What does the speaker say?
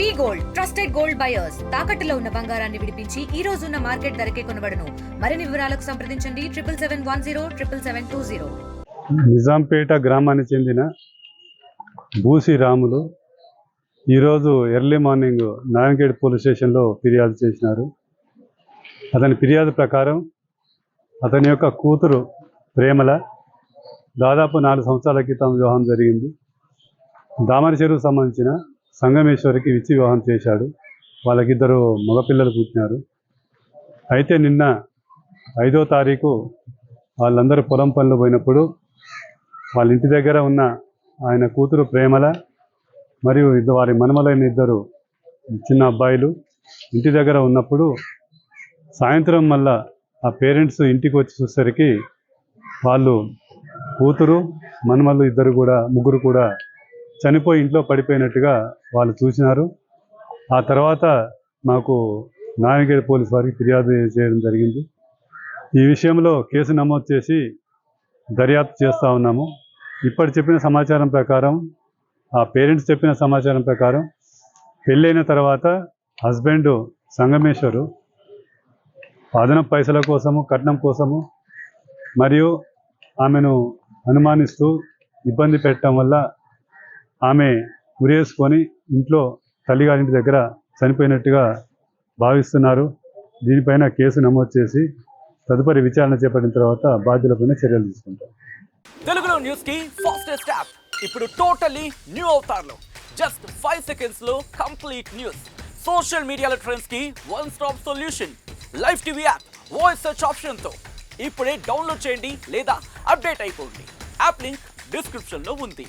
V gold trusted gold buyers. తాకట్టులో ఉన్న బంగారాన్ని విడిపించి ఈ రోజు ఉన్న మార్కెట్ ధరకే కొనబడను. మరిన్ని వివరాలకు సంప్రదించండి. Triple seven one zero triple seven two zero. Nizampet గ్రామానికి చెందిన భూసి రాములు ఈరోజు ఎర్లీ మార్నింగ్ నారాయణగేట్ పోలీస్ స్టేషన్లో ఫిర్యాదు చేసినారు. అతని ఫిర్యాదు ప్రకారం అతని యొక్క కూతురు ప్రేమల దాదాపు నాలుగు సంవత్సరాల క్రితం వివాహం జరిగింది. దామర చెరువుకు సంబంధించిన సంగమేశ్వరికి విచ్చి వివాహం చేశాడు. వాళ్ళకిద్దరు మగపిల్లలు పుట్టినారు. అయితే నిన్న ఐదో తారీఖు వాళ్ళందరూ పొలం పనులు పోయినప్పుడు వాళ్ళ ఇంటి దగ్గర ఉన్న ఆయన కూతురు ప్రేమల మరియు ఇద్దరు వారి మనమలైన ఇద్దరు చిన్న అబ్బాయిలు ఇంటి దగ్గర ఉన్నప్పుడు సాయంత్రం మళ్ళా ఆ పేరెంట్స్ ఇంటికి వచ్చి చూసేసరికి వాళ్ళు కూతురు మనమలు ఇద్దరు కూడా ముగ్గురు కూడా చనిపోయి ఇంట్లో పడిపోయినట్టుగా వాళ్ళు చూసినారు. ఆ తర్వాత మాకు నాయనగేడి పోలీస్ వారికి ఫిర్యాదు చేయడం జరిగింది. ఈ విషయంలో కేసు నమోదు చేసి దర్యాప్తు చేస్తూ ఉన్నాము. ఇప్పటి చెప్పిన సమాచారం ప్రకారం ఆ పేరెంట్స్ చెప్పిన సమాచారం ప్రకారం పెళ్ళైన తర్వాత హస్బెండ్ సంగమేశ్వరు అదనపు పైసల కోసము కట్నం కోసము మరియు ఆమెను అనుమానిస్తూ ఇబ్బంది పెట్టడం వల్ల ఆమె ఉరేసుకొని ఇంట్లో తల్లిగారింటి దగ్గర చనిపోయినట్టుగా భావిస్తున్నారు. దీనిపైన కేసు నమోదు చేసి తదుపరి విచారణ చేపట్టిన తర్వాత బాధ్యులపైన చర్యలు తీసుకుంటారు తెలుగులో న్యూస్కి ఫాస్టెస్ట్ యాప్ ఇప్పుడు టోటలీ న్యూ అవుతారులో. జస్ట్ ఫైవ్ సెకండ్స్లో కంప్లీట్ న్యూస్ సోషల్ మీడియాలో ట్రెండ్స్కి one stop solution live TV app voice search ఆప్షన్తో. ఇప్పుడే డౌన్లోడ్ చేయండి లేదా అప్డేట్ అయిపోండి. యాప్ లింక్ డిస్క్రిప్షన్లో ఉంది.